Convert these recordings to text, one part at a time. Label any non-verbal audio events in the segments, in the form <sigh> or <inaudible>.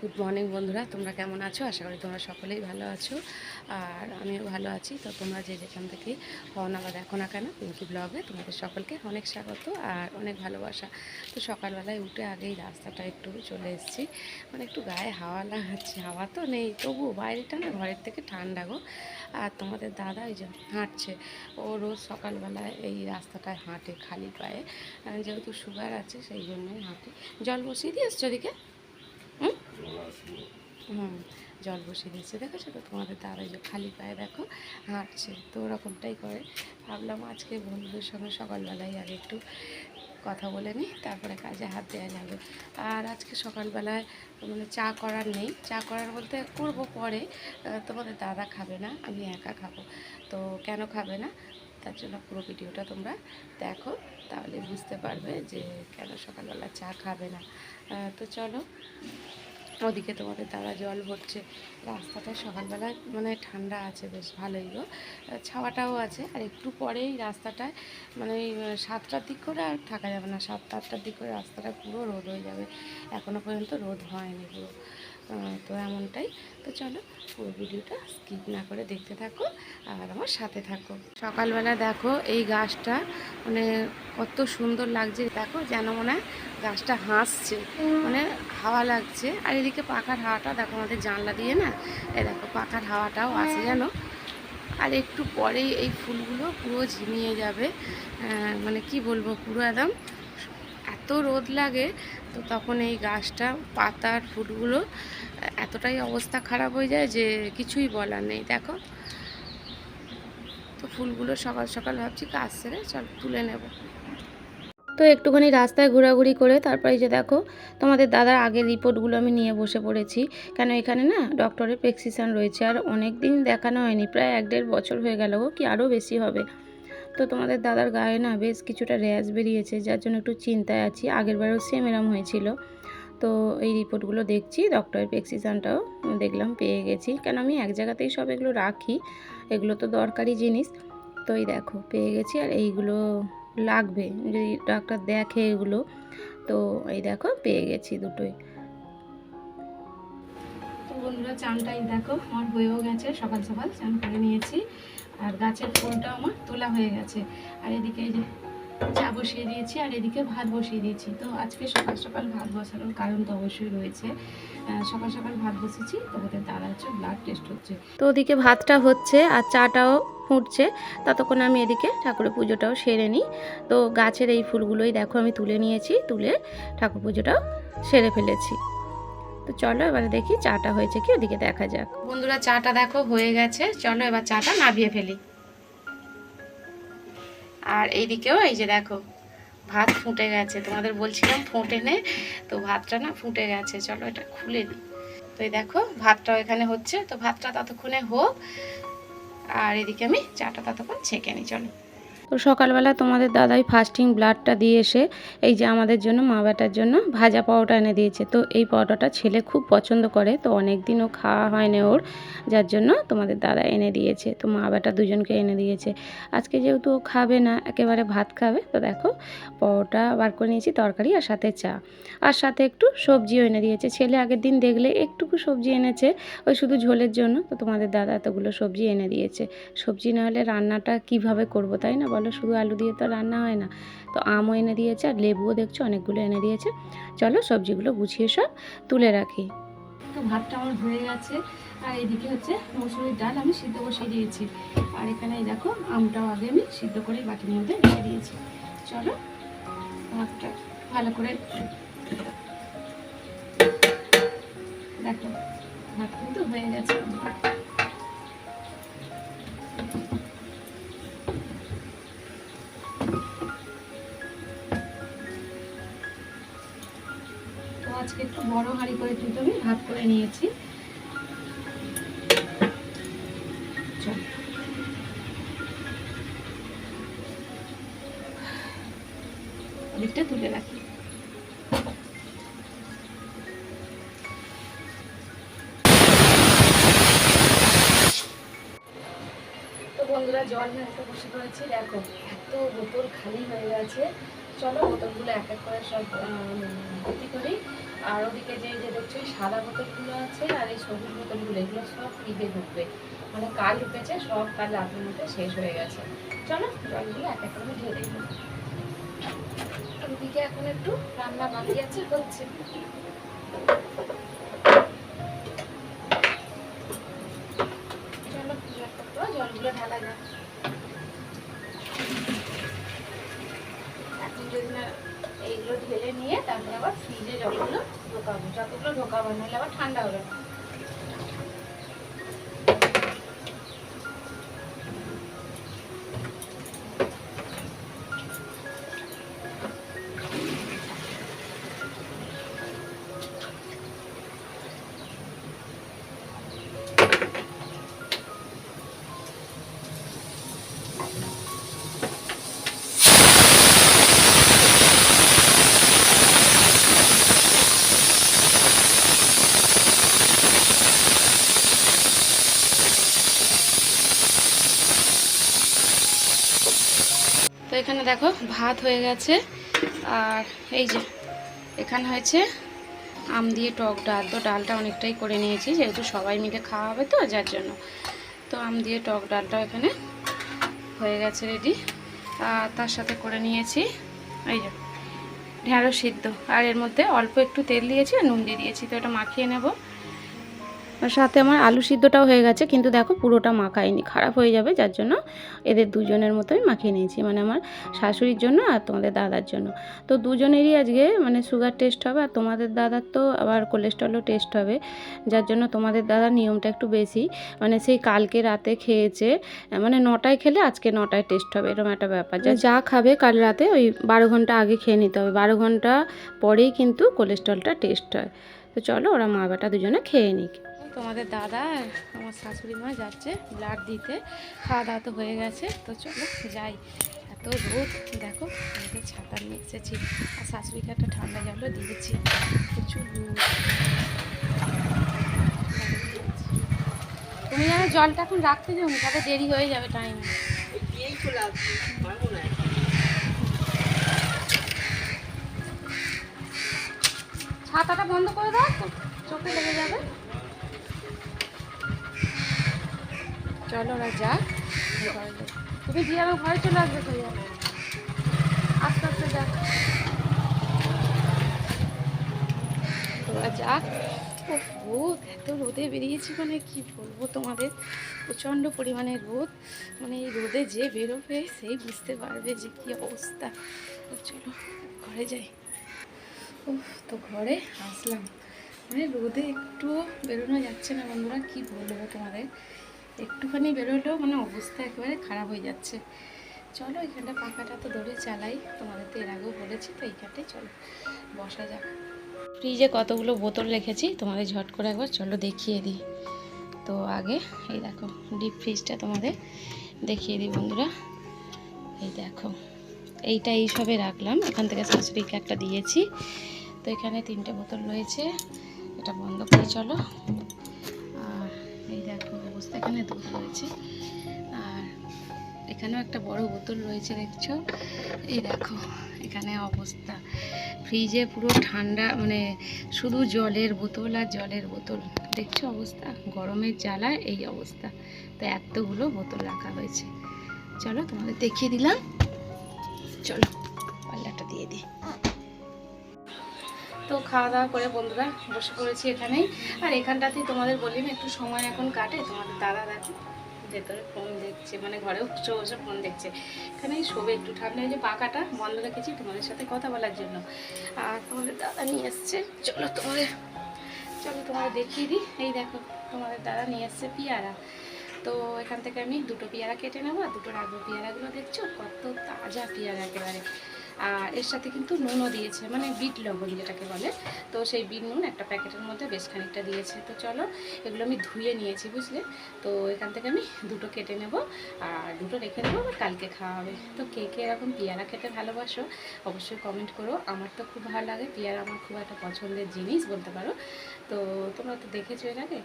Good morning বন্ধুরা, তোমরা কেমন আছো? আশা করি তোমরা সকলেই ভালো আছো। আর আমিও ভালো আছি। তো তোমরা যে যেখান থেকে হও না বা দেখো না কেন, পিঙ্কি ব্লগে তোমাদের সকলকে অনেক স্বাগত আর অনেক ভালোবাসা। তো সকালবেলায় উঠে আগেই রাস্তাটা একটু চলে এসেছি। মানে একটু গায়ে হাওয়া লাগাচ্ছে হাওয়া তো নেই। তবু বাইরেটা না ঘরের থেকে ঠান্ডা গো। আর তোমাদের দাদা এই যে হাঁটছে, ও রোজ সকালবেলায় এই রাস্তাটায় হাঁটে খালি পায়ে। যেহেতু সুগার আছে, সেই জন্যই হাঁটে। জল বসিয়ে দিয়ে এসছো ওদিকে? হুম, জল বসিয়ে দিয়েছে। দেখেছ তো তোমাদের দাদা যে খালি পায়ে দেখো হাঁটছে, তো ওরকমটাই করে। ভাবলাম আজকে বন্ধুদের সঙ্গে সকালবেলায় আগে একটু কথা বলে নিই, তারপরে কাজে হাত দেওয়া যাবে। আর আজকে সকালবেলায় মানে চা করার নেই। চা করার বলতে করব পরে তোমাদের দাদা খাবে না, আমি একা খাব। তো কেন খাবে না? তার জন্য পুরো ভিডিওটা তোমরা দেখো, তাহলে বুঝতে পারবে যে কেন সকালবেলা চা খাবে না। তো চলো। ওদিকে তোমাদের দাদা জল ভরছে। রাস্তাটা সকালবেলা মানে ঠান্ডা আছে বেশ ভালোই গো। ছাওয়াটাও আছে, আর একটু পরেই রাস্তাটায় মানে সাতটার দিক করে আর থাকা যাবে না। সাতটা আটটার দিক করে রাস্তাটা পুরো রোদ হয়ে যাবে। এখনও পর্যন্ত রোদ হয়নি পুরো। তো এমনটাই। তো চলো পুরো ভিডিওটা স্কিপ না করে দেখতে থাকো আর আমার সাথে থাকো। সকালবেলা দেখো এই গাছটা মানে কত সুন্দর লাগছে। দেখো যেন মনে হয় গাছটা হাসছে মানে হাওয়া লাগছে। আর এদিকে পাখার হাওয়াটা দেখো আমাদের জানলা দিয়ে না এই দেখো পাখার হাওয়াটাও আসে জানো আর একটু পরেই এই ফুলগুলো পুরো ঝিমিয়ে যাবে। মানে কি বলব পুরো একদম এত রোদ লাগে তো তখন এই গাছটা, পাতার ফুলগুলো, এতটাই অবস্থা খারাপ হয়ে যায় যে কিছুই বলার নেই। দেখো। তো ফুলগুলো সকাল সকাল ভাবছি কাজ সেরে চল তুলে নেব। তো একটুখানি রাস্তায় ঘোরাঘুরি করে তারপরে যে দেখো, তোমাদের দাদার আগের রিপোর্টগুলো আমি নিয়ে বসে পড়েছি। কেন এখানে না ডক্টরের প্রেসক্রিপশান রয়েছে আর অনেক দিন দেখানো হয়নি, প্রায় এক দেড় বছর হয়ে গেল কি আরও বেশি হবে? তো তোমাদের দাদার গায়ে না বেশ কিছুটা র্যাশ বেরিয়েছে, যার জন্য একটু চিন্তায় আছি। আগের বারেও সেম এরম হয়েছিল। তো এই রিপোর্টগুলো দেখছি ডক্টরের প্রেসক্রিপশানটাও দেখলাম, পেয়ে গেছি। কেন আমি এক জায়গাতেই সব এগুলো রাখি, এগুলো তো দরকারি জিনিস। তো এই দেখো, পেয়ে গেছি আর এইগুলো লাগবে। যদি ডাক্তার দেখে এগুলো, তো এই দেখো, পেয়ে গেছি দুটোই। বন্ধুরা, চানটাই দেখো, আমার হয়েও গেছে, সকাল সকাল চান করে নিয়েছি। আর গাছের ফুলটা আমার তোলা হয়ে গেছে। আর এদিকে এই যে চা বসিয়ে দিয়েছি, আর এদিকে ভাত বসিয়ে দিয়েছি। তো আজকে সকাল সকাল ভাত বসানোর কারণ তো অবশ্যই রয়েছে। সকাল সকাল ভাত বসেছি, তো ওদের দাদা হচ্ছে ব্লাড টেস্ট হচ্ছে। তো ওদিকে ভাতটা হচ্ছে আর চাটাও ফুটছে, ততক্ষণ আমি এদিকে ঠাকুরের পুজোটাও সেরে নিই। তো গাছের এই ফুলগুলোই দেখো আমি তুলে নিয়েছি, তুলে ঠাকুর পুজোটাও সেরে ফেলেছি। তো চলো এবারে দেখি চাটা হয়েছে কি, ওদিকে দেখা যাক। বন্ধুরা, চাটা দেখো, হয়ে গেছে। চলো এবার চাটা নাবিয়ে ফেলি। আর এইদিকেও এই যে দেখো, ভাত ফুটে গেছে। তোমাদের বলছিলাম ফুটে নে, তো ভাতটা না ফুটে গেছে। চলো এটা খুলে দিই তো এই দেখো, ভাতটাও এখানে হচ্ছে। তো ভাতটা ততক্ষণে হোক, আর এদিকে আমি চাটা ততক্ষণ ছেঁকে নিই চলো। তো সকালবেলা তোমাদের দাদাই ফাস্টিং ব্লাডটা দিয়ে এসে এই যে আমাদের জন্য মা বেটার জন্য ভাজা পাউটা এনে দিয়েছে। তো এই পাউডাটা ছেলে খুব পছন্দ করে, তো অনেক দিনও খাওয়া হয় ওর, যার জন্য তোমাদের দাদা এনে দিয়েছে। তো মা বেটা দুজনকে এনে দিয়েছে। আজকে যেহেতু ও খাবে না, একেবারে ভাত খাবে, তো দেখো পাউটা বার করে নিয়েছি, তরকারি আর সাথে চা। আর সাথে একটু সবজিও এনে দিয়েছে। ছেলে আগের দিন দেখলে একটুকু সবজি এনেছে, ওই শুধু ঝোলের জন্য, তো তোমাদের দাদা এতগুলো সবজি এনে দিয়েছে। সবজি না হলে রান্নাটা কীভাবে করব, তাই না বলো শুধু আলু দিয়ে তো রান্না হয় না। তো আমও এনে দিয়েছে আর লেবুও দেখছ অনেকগুলো এনে দিয়েছে। চলো সবজিগুলো গুছিয়ে সব তুলে রাখি। তো ভাতটা আমার হয়ে গেছে। আর এদিকে হচ্ছে মসুরির ডাল আমি সিদ্ধ বসিয়ে দিয়েছি। আর এখানে দেখো আমটাও আগে আমি সিদ্ধ করে বাটির মধ্যে রেখে দিয়েছি। চলো ভাতটা ভালো করে দেখো, ভাত কিন্তু হয়ে গেছে। বড় হাঁড়ি করে কিন্তু আমি ভাত করে নিয়েছি। চল। ওদিকটা তুলে রাখি। বন্ধুরা, জল ভেঙে বসে পড়েছি, দেখো, এত বোতল খালি হয়ে গেছে। চলো বোতলগুলো এক এক করে সব ভর্তি করি। আর ওদিকে যে যে দেখছ সাদা বোতলগুলো আছে আর এই সবুজ বোতলগুলো, এগুলো সব ফ্রিতে ঢুকবে। মানে কাল ঢুকেছে, সব কাল রাতের মধ্যে শেষ হয়ে গেছে। চলো জলগুলো এক এক করে ঢেলে ওদিকে এখন একটু রান্না বাকি আছে হচ্ছে এখানে দেখো ভাত হয়ে গেছে। আর এই যে, এখানে হয়েছে আম দিয়ে টক ডাল। তো ডালটা অনেকটাই করে নিয়েছি, যেহেতু সবাই মিলে খাওয়া হবে তো, যার জন্য। তো আম দিয়ে টক ডালটাও এখানে হয়ে গেছে রেডি আর তার সাথে করে নিয়েছি, এই যে, ঢেঁড়স সিদ্ধ। আর এর মধ্যে অল্প একটু তেল দিয়েছি আর নুন দিয়ে দিয়েছি। তো এটা মাখিয়ে নেব। আর সাথে আমার আলু সিদ্ধটাও হয়ে গেছে, কিন্তু দেখো পুরোটা মাখাইনি, খারাপ হয়ে যাবে, যার জন্য এদের দুজনের মতো আমি মাখিয়ে নিয়েছি মানে আমার শাশুড়ির জন্য আর তোমাদের দাদার জন্য। তো দুজনেরই আজকে মানে সুগার টেস্ট হবে, আর তোমাদের দাদার তো আবার কোলেস্ট্রলও টেস্ট হবে, যার জন্য তোমাদের দাদার নিয়মটা একটু বেশি মানে সেই কালকে রাতে খেয়েছে মানে নটায় খেলে আজকে নটায় টেস্ট হবে, এরকম একটা ব্যাপার। যা যা খাবে কাল রাতে ওই বারো ঘণ্টা আগে খেয়ে নিতে হবে, বারো ঘণ্টা পরেই কিন্তু কোলেস্ট্রলটা টেস্ট হয়। তো চলো ওরা মা বেটা দুজনে খেয়ে নিক। তোমাদের দাদা আর আমার শাশুড়ি মা যাচ্ছে ব্লাড দিতে। খাওয়া দাওয়া তো হয়ে গেছে, তো চলো যাই। এত রোদ, দেখো, আমাকে ছাতা নিয়ে এসেছি। আর শাশুড়িকে একটা ঠান্ডা জলও দিয়েছি। প্রচুর তুমি যেন জলটা এখন রাখতে যাও তাহলে দেরি হয়ে যাবে টাইম ছাতাটা বন্ধ করে দাও চোখে লেগে যাবে। চলো ওরা যাক। তুমি দিয়ে আমার ঘরে চলে আসবে তো যাবে আস্তে আস্তে যাক। ওরা যাক। রোদ, এত রোদে বেরিয়েছি মানে কি বলব তোমাদের? প্রচণ্ড পরিমাণে রোদ। মানে এই রোদে যে বেরোবে সেই বুঝতে পারবে যে কি অবস্থা। চলো, ঘরে যাই। উফ, তো ঘরে আসলাম। মানে রোদে একটুও বেরোনো যাচ্ছে না বন্ধুরা, কি বলব তোমাদের? একটুখানি বেরোলেও মানে অবস্থা একেবারে খারাপ হয়ে যাচ্ছে। চলো, এখানটা পাখাটা তো ধরে চালাই। তোমাদের তো এর আগেও বলেছি, তো এইখানটাই চলো, বসা যাক। ফ্রিজে কতগুলো বোতল রেখেছি, তোমাদের ঝট করে একবার চলো দেখিয়ে দিই। তো আগে, এই দেখো ডিপ ফ্রিজটা তোমাদের দেখিয়ে দিই বন্ধুরা। এই দেখো, এইটা এইসবে রাখলাম। এখান থেকে শাশুড়িকে একটা দিয়েছি। তো এখানে তিনটে বোতল রয়েছে। এটা বন্ধ করে চলো। এই দেখো অবস্থা এখানে দুধ রয়েছে আর এখানেও একটা বড় বোতল রয়েছে, দেখছ? এই দেখো, এখানে অবস্থা। ফ্রিজে পুরো ঠান্ডা মানে শুধু জলের বোতল আর জলের বোতল। দেখছ অবস্থা? গরমের জ্বালায় এই অবস্থা। তো এতগুলো বোতল রাখা হয়েছে। চলো তোমাদের দেখিয়ে দিলাম। চলো, পাল্লাটা দিয়ে দিই। তো খাওয়া দাওয়া করে বন্ধুরা বসে পড়েছি এখানেই। আর এখানটাতেই তোমাদের বলি একটু সময় এখন কাটে, তোমাদের দাদা দেখো, ভেতরে ফোন দেখছে মানে ঘরেও বসে বসে ফোন দেখছে। এখানেই শোবে একটু ঠান্ডা হয়েছে পাখাটা বন্ধ রেখেছি তোমাদের সাথে কথা বলার জন্য। আর তোমাদের দাদা নিয়ে এসছে, চলো তোমাদের চলো তোমাদের দেখিয়ে দিই। এই দেখো, তোমাদের দাদা নিয়ে এসছে পিয়ারা। তো এখান থেকে আমি দুটো পেয়ারা কেটে নেব, আর দুটো রাখব পেয়ারাগুলো দেখছ, কত তাজা পেয়ারা একেবারে। এর সাথে কিন্তু নুনও দিয়েছে মানে বিট লবণ যেটাকে বলে। তো সেই বিট নুন একটা প্যাকেটের মধ্যে বেশ খানিকটা দিয়েছে। তো চলো, এগুলো আমি ধুয়ে নিয়েছি, বুঝলে? তো এখান থেকে আমি দুটো কেটে নেব, আর দুটো রেখে দেবো, আবার কালকে খাওয়া হবে। তো কে কে এরকম পেয়ারা খেতে ভালোবাসো, অবশ্যই কমেন্ট করো। আমার তো খুব ভালো লাগে, পেয়ারা আমার খুব একটা পছন্দের জিনিস বলতে পারো। তো তোমরা তো দেখেছ এর আগে।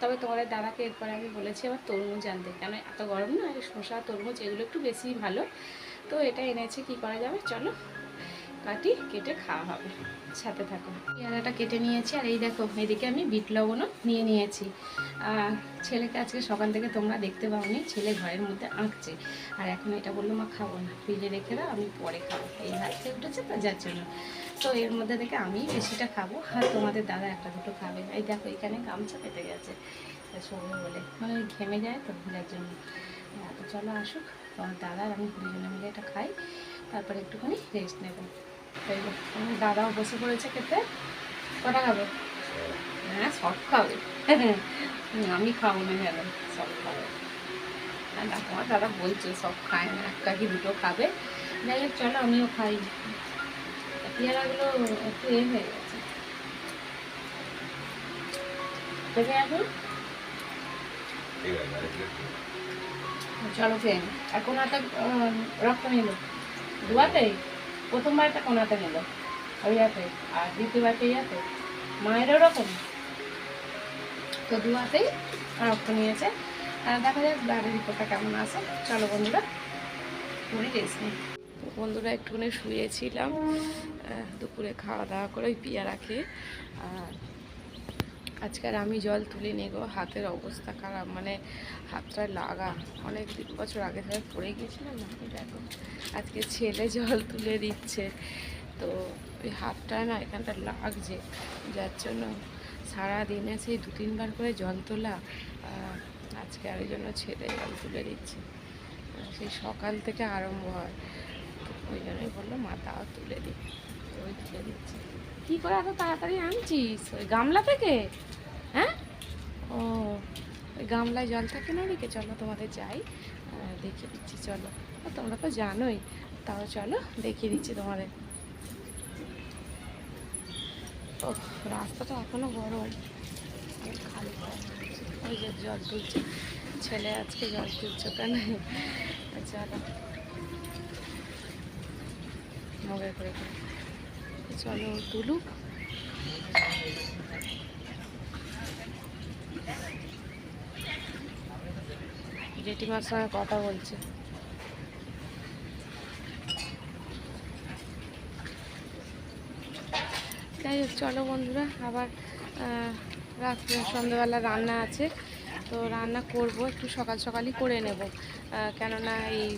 তবে তোমাদের দাদাকে এরপরে আমি বলেছি আবার তরমুজ আনতে। কেন, এত গরম না? শসা, তরমুজ, এগুলো একটু বেশি ভালো। তো এটা এনেছে, কি করা যাবে? চলো, কাটি, কেটে খাওয়া হবে। সাথে থাকো। পেয়ারাটা কেটে নিয়েছি, আর এই দেখো, এদিকে আমি বিট লবণও নিয়ে নিয়েছি। আর ছেলেকে আজকে সকাল থেকে তোমরা দেখতে পাওনি, ছেলে ঘরের মধ্যে আঁকছে। আর এখন এটা বলল, মা, খাব না, ফ্রিজে রেখে দাও, আমি পরে খাব। এই হাত উঠেছে তো, যার জন্য। তো এর মধ্যে থেকে আমি বেশিটা খাব, আর তোমাদের দাদা একটা দুটো খাবে। এই দেখো, এখানে গামছা পেতে গেছে। শোবে বলে মানে ঘেমে যায় তো, যার জন্য। তো চলো আসুক। তোমার দাদা আমি দুজনে মিলে এটা খাই তারপরে একটুখানি রেস্ট নেব। আমার দাদাও বসে পড়েছে খেতে কটা খাবে? হ্যাঁ সব খাবে। <laughs> আমি খাব না কেন? সব খাবে। না, তোমার দাদা বলছে সব খায় না এক কি দুটো খাবে। যাই হোক চলো আমিও খাই। পেয়ারাগুলো একটু এ হয়ে গেছে। দেখে এখন ঠিক আছে। চলো ফ্রেন্ড আর কোন হাতে আহ, রক্ত নিল। দুয়াতে? প্রথমবারটা ওই হাতে। আর দ্বিতীয়বারটা ওরকম তো দু হাতেই রক্ত নিয়েছে। দেখা যাক কেমন আসে চলো বন্ধুরা নিই। বন্ধুরা একটুখানি শুয়েছিলাম। দুপুরে খাওয়া দাওয়া করে ওই পিয়ারা খেয়ে আর আজকাল আমি জল তুলে গো, হাতের অবস্থা খারাপ মানে হাতটা লাগা। অনেক দিন বছর আগে থেকে পড়ে গিয়েছিলাম এই দেখো, আজকে ছেলে জল তুলে দিচ্ছে। তো ওই হাতটা না এখানটা লাগছে, যার জন্য সারাদিনে সেই দু তিনবার করে জল তোলা আজকে আর জন্য ছেলে জল তুলে দিচ্ছে। সেই সকাল থেকে আরম্ভ হয় ওই জন্যই বলল, মা তাও তুলে দিই। ওই তুলে দিচ্ছে। কী করে এত তাড়াতাড়ি আনছিস? ওই গামলা থেকে? হ্যাঁ? ও, ওই গামলায় জল থাকে না ওদিকে? চলো তোমাদের যাই। দেখিয়ে দিচ্ছি, চলো। তোমরা তো জানোই। তাও চলো, দেখিয়ে দিচ্ছি তোমাদের। ও রাস্তাটা এখনও গরম। খালি ওই যে জল তুলছে। ছেলে আজকে জল তুলছে কেন চলো। মগে করে। চলো তুলুক জেঠিমার সঙ্গে কথা বলছে। হোক, চলো বন্ধুরা, আবার রাত্রে সন্ধ্যেবেলা রান্না আছে। তো রান্না করব, একটু সকাল সকালই করে নেব। কেননা এই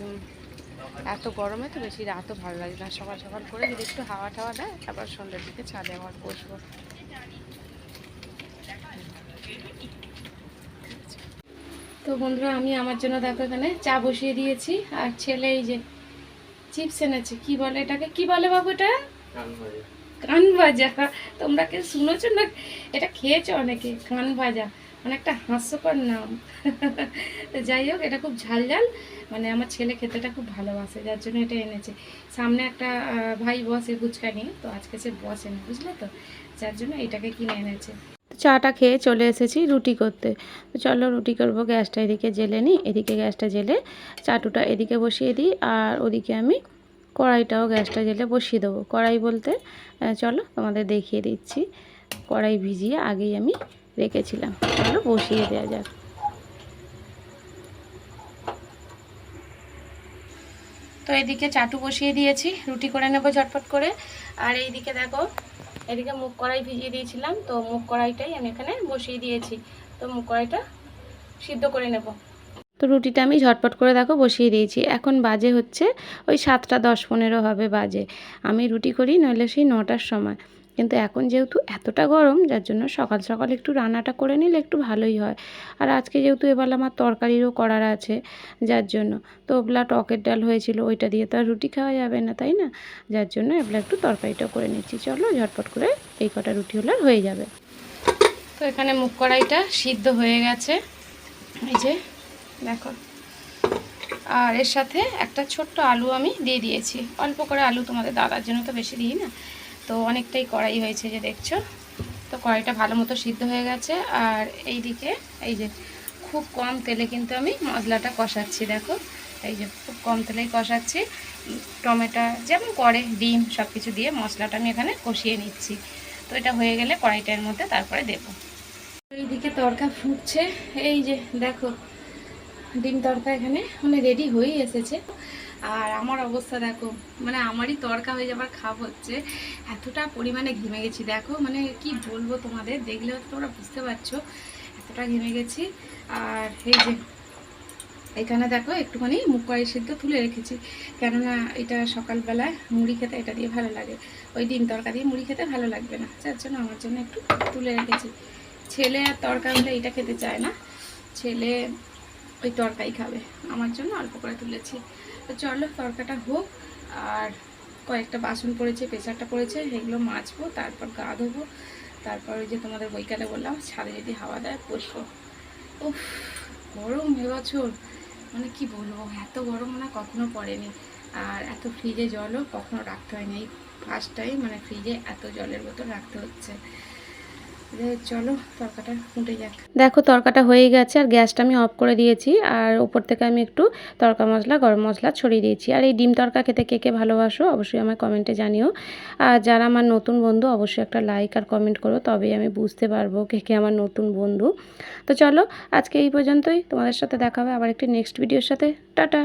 এত গরমে তো বেশি রাতও ভালো লাগে না। সকাল সকাল করে যদি একটু হাওয়া টাওয়া দেয় তারপর সন্ধ্যের দিকে ছাদে আবার বসবো। তো বন্ধুরা আমি আমার জন্য দেখো এখানে চা বসিয়ে দিয়েছি। আর ছেলে এই যে চিপস এনেছে কি বলে এটাকে? কি বলে বাবু এটা? কান ভাজা তোমরা কেউ শুনেছো না? এটা খেয়েছো অনেকে? কান ভাজা অনেকটা হাস্যকর নাম। যাই হোক, এটা খুব ঝাল ঝাল। মানে আমার ছেলে খেতেটা খুব ভালোবাসে, যার জন্য এটা এনেছে। সামনে একটা ভাই বসে ফুচকা নিয়ে, তো আজকে সে বসে না, বুঝলে তো? যার জন্য এটাকে কিনে এনেছে। চাটা খেয়ে চলে এসেছি রুটি করতে। তো চলো রুটি করব, গ্যাসটা এদিকে জেলে নিই। এদিকে গ্যাসটা জেলে চাটুটা এদিকে বসিয়ে দিই, আর ওদিকে আমি কড়াইটাও গ্যাসটা জেলে বসিয়ে দেবো। কড়াই বলতে চলো তোমাদের দেখিয়ে দিচ্ছি। কড়াই ভিজিয়ে আগেই আমি রেখেছিলাম। চলো বসিয়ে দেওয়া যাক। তো এদিকে চাটু বসিয়ে দিয়েছি রুটি করে নেব ঝটপট করে। আর এইদিকে দেখো এদিকে মুগ কড়াই ভিজিয়ে দিয়েছিলাম তো মুগ কড়াইটাই আমি এখানে বসিয়ে দিয়েছি। তো মুগ কড়াইটা সিদ্ধ করে নেব। তো রুটিটা আমি ঝটপট করে দেখো বসিয়ে দিয়েছি। এখন বাজে হচ্ছে ওই সাতটা দশ পনেরো হবে বাজে। আমি রুটি করি নইলে সেই নটার সময়। কিন্তু এখন যেহেতু এতটা গরম, যার জন্য সকাল সকাল একটু রান্নাটা করে নিলে একটু ভালোই হয়। আর আজকে যেহেতু এবার আমার তরকারিরও করার আছে, যার জন্য। তো ওগুলা টকের ডাল হয়েছিল, ওইটা দিয়ে তো আর রুটি খাওয়া যাবে না, তাই না? যার জন্য এগুলো একটু তরকারিটা করে নিচ্ছি। চলো ঝটপট করে এই কটা রুটি হলে হয়ে যাবে। তো এখানে মুখ কড়াইটা সিদ্ধ হয়ে গেছে। এই যে, দেখো। আর এর সাথে একটা ছোট্ট আলু আমি দিয়ে দিয়েছি। অল্প করে আলু তোমাদের দাদার জন্য তো বেশি দিই না। তো অনেকটাই কড়াই হয়েছে যে দেখছ। তো কড়াইটা ভালো মতো সিদ্ধ হয়ে গেছে। আর এই দিকে এই যে খুব কম তেলে কিন্তু আমি মশলাটা কষাচ্ছি, দেখো। এই যে খুব কম তেলেই কষাচ্ছি। টমেটো যেমন করে, ডিম সব কিছু দিয়ে মশলাটা আমি এখানে কষিয়ে নিচ্ছি। তো এটা হয়ে গেলে কড়াইটার মধ্যে তারপরে দেবো। এইদিকে তরকা ফুটছে। এই যে দেখো, ডিম তরকা এখানে মানে রেডি হয়েই এসেছে। আর আমার অবস্থা দেখো মানে আমারই তরকা হয়ে যাবার খাপ হচ্ছে, এতটা পরিমাণে ঘেমে গেছি। দেখো মানে কি বলব তোমাদের, দেখলে হয়তো তোমরা বুঝতে পারছ, এতটা ঘেমে গেছি। আর এই যে, এখানে দেখো, একটুখানি মুখ কড়াই সিদ্ধ তুলে রেখেছি। কেননা এটা সকালবেলায় মুড়ি খেতে এটা দিয়ে ভালো লাগে। ওই ডিম তরকা দিয়ে মুড়ি খেতে ভালো লাগবে না। যার জন্য আমার জন্য একটু তুলে রেখেছি। ছেলে আর তরকা হলে এটা খেতে চায় না। ছেলে ওই তরকাই খাবে। আমার জন্য অল্প করে তুলেছি। তো চলো তরকাটা হোক, আর কয়েকটা বাসন পড়েছে প্রেশারটা পড়েছে, সেগুলো মাজবো, তারপর গা ধোবো, তারপর ওই যে তোমাদের বইকালে বললাম, ছাদে যদি হাওয়া দেয় বসবো। উফ, গরম এবছর মানে কি বলব, এত গরম না কখনো পড়েনি। আর এত ফ্রিজে জলও কখনো রাখতে হয়নি, এই ফার্স্ট টাইম মানে ফ্রিজে এত জলের বোতল রাখতে হচ্ছে। চলো, তরকাটা ফুটে যাক। দেখো, তরকাটা হয়ে গেছে, আর গ্যাসটা আমি অফ করে দিয়েছি, আর ওপর থেকে আমি একটু তরকা মশলা, গরম মশলা ছড়িয়ে দিয়েছি। আর এই ডিম তরকা খেতে কে কে ভালোবাসো, অবশ্যই আমার কমেন্টে জানিও। আর যারা আমার নতুন বন্ধু, অবশ্যই একটা লাইক আর কমেন্ট করো, তবেই আমি বুঝতে পারব কে কে আমার নতুন বন্ধু। তো চলো, আজকে এই পর্যন্তই। তোমাদের সাথে দেখা হবে আবার একটি নেক্সট ভিডিওর সাথে। টাটা!